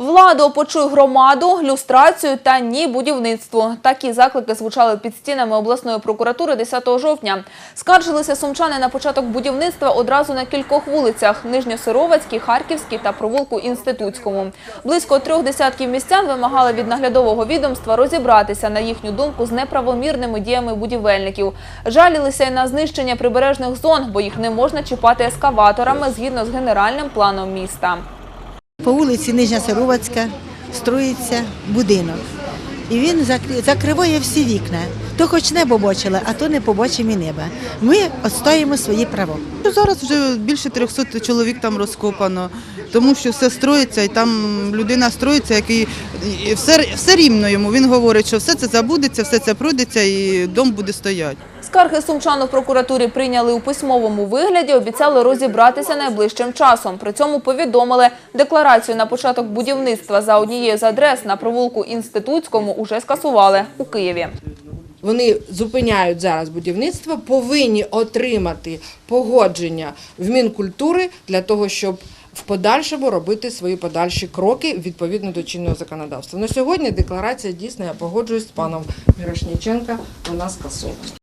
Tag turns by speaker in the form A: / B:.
A: Владу почуй громаду, люстрацію та ні будівництву. Такі заклики звучали під стінами обласної прокуратури 10 жовтня. Скаржилися сумчани на початок будівництва одразу на кількох вулицях – Нижньосировацькій, Харківській та провулку Інститутському. Близько трьох десятків містян вимагали від наглядового відомства розібратися, на їхню думку, з неправомірними діями будівельників. Жалілися й на знищення прибережних зон, бо їх не можна чіпати ескаваторами згідно з генеральним планом міста.
B: По вулиці Нижня Сировацька строїться будинок. І він зак- закриває всі вікна. То хоч небо бачили, а то не побачимо і неба. Ми відстоїмо свої права.
C: Зараз вже більше 300 чоловік там розкопано, тому що все строїться, і там людина строїться, який і все, все рівно йому. Він говорить, що все це забудеться, все це пройдеться і дом буде стояти.
A: Скарги сумчан у прокуратурі прийняли у письмовому вигляді, обіцяли розібратися найближчим часом. При цьому повідомили, декларацію на початок будівництва за однією з адрес на провулку Інститутському уже скасували у Києві.
D: Вони зупиняють зараз будівництво, повинні отримати погодження в Мінкультури для того, щоб в подальшому робити свої подальші кроки відповідно до чинного законодавства. На сьогодні декларація дійсна, я погоджуюсь з паном Мірошніченка, вона скасована.